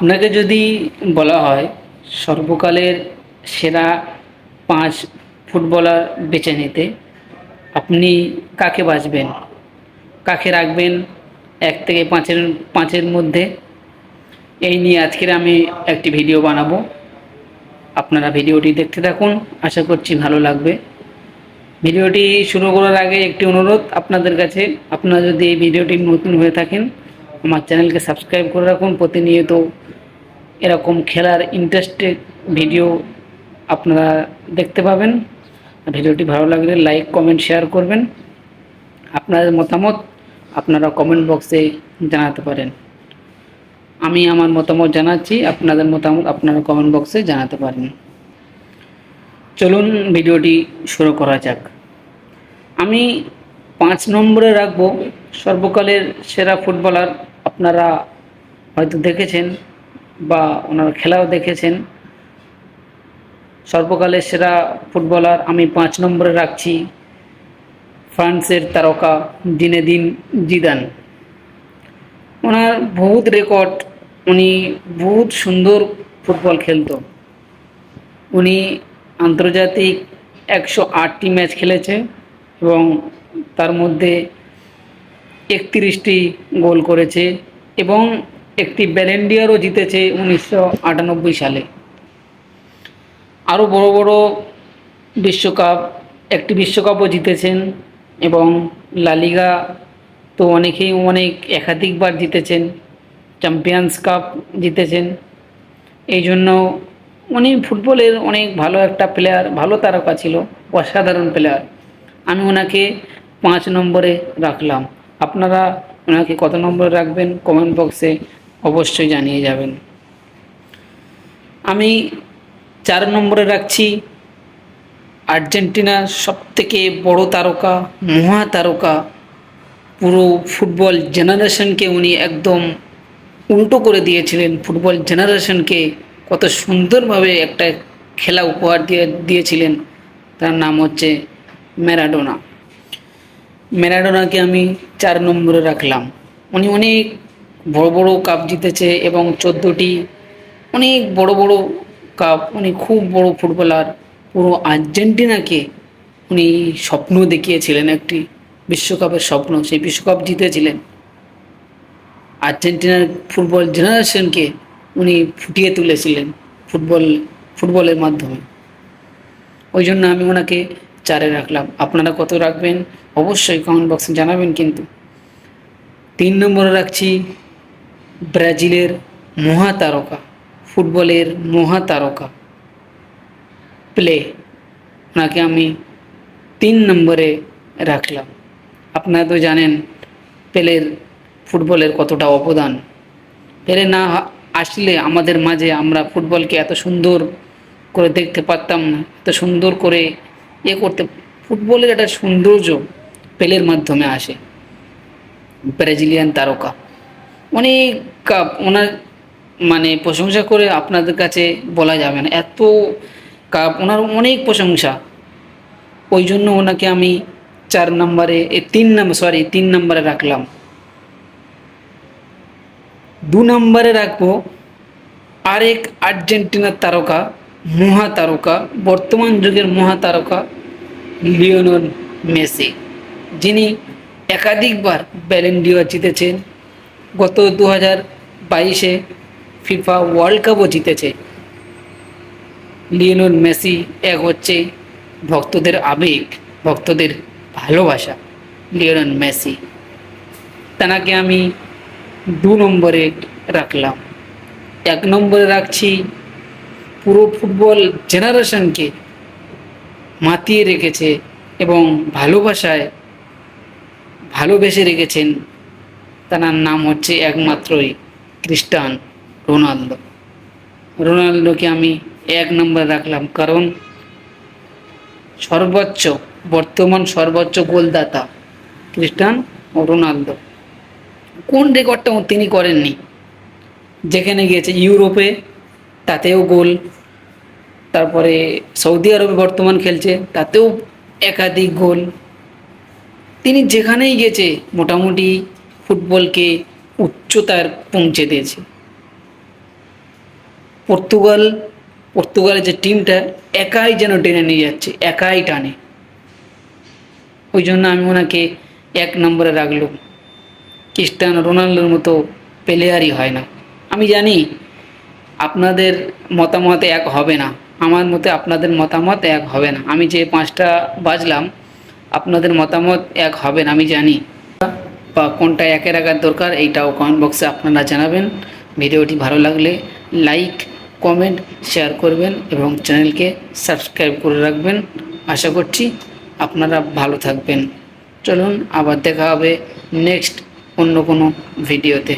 আপনাকে যদি বলা হয় সর্বকালের সেরা পাঁচ ফুটবলার বেছে নিতে, আপনি কাকে বাঁচবেন কাকে রাখবেন এক থেকে পাঁচের পাঁচের মধ্যে? এই নিয়ে আজকের আমি একটি ভিডিও বানাবো। আপনারা ভিডিওটি দেখতে থাকুন, আশা করছি ভালো লাগবে। ভিডিওটি শুরু করার আগে একটি অনুরোধ, আপনাদের কাছে। আপনারা যদি এই ভিডিওটি নতুন হয়ে থাকেন, আমার চ্যানেলকে সাবস্ক্রাইব করে রাখুন। প্রতিনিয়ত এরকম খেলার ইন্টারেস্টেড ভিডিও আপনারা দেখতে পাবেন। ভিডিওটি ভালো লাগলে লাইক কমেন্ট শেয়ার করবেন। আপনাদের মতামত আপনারা কমেন্ট বক্সে জানাতে পারেন। আমি আমার মতামত জানাচ্ছি, আপনাদের মতামত আপনারা কমেন্ট বক্সে জানাতে পারেন। চলুন ভিডিওটি শুরু করা যাক। আমি পাঁচ নম্বরে রাখব। সর্বকালের সেরা ফুটবলার আপনারা হয়তো দেখেছেন। বা ওনার খেলাও দেখেছেন। সর্বকালের সেরা ফুটবলার আমি পাঁচ নম্বরে রাখছি ফ্রান্সের তারকা দিনে দিন জিদান। ওনার বহুত রেকর্ড, উনি বহুত সুন্দর ফুটবল খেলতো। উনি আন্তর্জাতিক একশো আটটি ম্যাচ খেলেছে এবং তার মধ্যে একত্রিশটি গোল করেছে এবং একটি ব্যালেন্ডিয়ারও জিতেছে উনিশশো আটানব্বই সালে। আরও বড় বড় বিশ্বকাপ, একটি বিশ্বকাপও জিতেছেন এবং লালিগা তো অনেকেই অনেক একাধিকবার জিতেছেন চ্যাম্পিয়ন্স কাপ জিতেছেন। এই জন্য উনি ফুটবলের অনেক ভালো একটা প্লেয়ার ভালো তারকা ছিল, অসাধারণ প্লেয়ার আমি ওনাকে পাঁচ নম্বরে রাখলাম। আপনারা ওনাকে কত নম্বরে রাখবেন? কমেন্ট বক্সে অবশ্যই জানিয়ে যাবেন। আমি চার নম্বরে রাখছি আর্জেন্টিনার সবথেকে বড় তারকা, মহা তারকা, পুরো ফুটবল জেনারেশনকে উনি একদম উল্টো করে দিয়েছিলেন। ফুটবল জেনারেশনকে কত সুন্দরভাবে একটা খেলা উপহার দিয়ে দিয়েছিলেন। তার নাম হচ্ছে ম্যারাডোনা। ম্যারাডোনাকে আমি চার নম্বরে রাখলাম। উনি অনেক বড় বড় কাপ জিতেছে এবং চোদ্দোটি অনেক বড় বড় কাপ উনি খুব বড় ফুটবলার পুরো আর্জেন্টিনাকে উনি স্বপ্ন দেখিয়েছিলেন একটি বিশ্বকাপের স্বপ্ন, সেই বিশ্বকাপ জিতেছিলেন। আর্জেন্টিনার ফুটবল জেনারেশনকে উনি ফুটিয়ে তুলেছিলেন ফুটবল, ফুটবলের মাধ্যমে। ওই জন্য আমি ওনাকে চারে রাখলাম। আপনারা কত রাখবেন? অবশ্যই কমেন্ট বক্সে জানাবেন কিন্তু। তিন নম্বরে রাখছি ব্রাজিলের মহা তারকা ফুটবলের মহা তারকা প্লে, ওনাকে আমি তিন নম্বরে রাখলাম। আপনারা তো জানেন, পেলের, ফুটবলের কতটা অবদান। পেলে না আসলে আমাদের মাঝে আমরা ফুটবলকে এত সুন্দর করে দেখতে পারতাম না, এত সুন্দর করে এ করতে, ফুটবলের একটা সৌন্দর্য পেলের মাধ্যমে আসে। ব্রাজিলিয়ান তারকা। অনেক ওনার মানে প্রশংসা করে আপনাদের কাছে বলা যাবে না। এত কাপ ওনার অনেক প্রশংসা। ওই জন্য ওনাকে আমি চার নম্বরে, এ তিন নম্বর সরি তিন নম্বরে রাখলাম। দু নম্বরে রাখব আরেক আর্জেন্টিনার তারকা, মহা তারকা, বর্তমান যুগের মহা তারকা, লিওনল মেসি। যিনি একাধিকবার ব্যালেন্ডিও জিতেছেন। গত দু হাজার বাইশে ফিফা ওয়ার্ল্ড কাপও জিতেছে। লিওনল মেসি এক হচ্ছে ভক্তদের আবেগ, ভক্তদের ভালোবাসা, লিওনল মেসি। তাকে আমি দু নম্বরে রাখলাম। এক নম্বরে রাখছি পুরো ফুটবল জেনারেশনকে মাতিয়ে রেখেছে এবং ভালোবাসায় ভালোবেসে রেখেছেন তার নাম হচ্ছে একমাত্রই খ্রিস্টান রোনালদো। রোনালদোকে আমি এক নম্বরে রাখলাম কারণ সর্বোচ্চ, বর্তমান সর্বোচ্চ গোলদাতা খ্রিস্টান ও রোনালদো। কোন রেকর্ডটা তিনি করেননি? যেখানে গিয়েছে ইউরোপে, তাতেও গোল, তারপরে সৌদি আরবে বর্তমান খেলছে, তাতেও একাধিক গোল। তিনি যেখানেই গেছে মোটামুটি ফুটবলকে উচ্চতার পৌঁছে দিয়েছে। পর্তুগাল, পর্তুগালের যে টিমটা একাই যেন টেনে নিয়ে যাচ্ছে, একাই টানে। ওই জন্য আমি ওনাকে এক নম্বরে রাখলাম। ক্রিস্টানো রোনাল্ডোর মতো প্লেয়ারই হয় না। আমি জানি আপনাদের মতামত এক হবে না। আমার মতে আপনাদের মতামত এক হবে না। আমি যে পাঁচটা বাজলাম, আপনাদের মতামত এক হবে না, আমি জানি। বা কোনটা একে রাখার দরকার এইটাও কমেন্ট বক্সে আপনারা জানাবেন। ভিডিওটি ভালো লাগলে লাইক কমেন্ট শেয়ার করবেন এবং চ্যানেলকে সাবস্ক্রাইব করে রাখবেন। আশা করছি আপনারা ভালো থাকবেন। চলুন আবার দেখা হবে নেক্সট অন্য কোনো ভিডিওতে।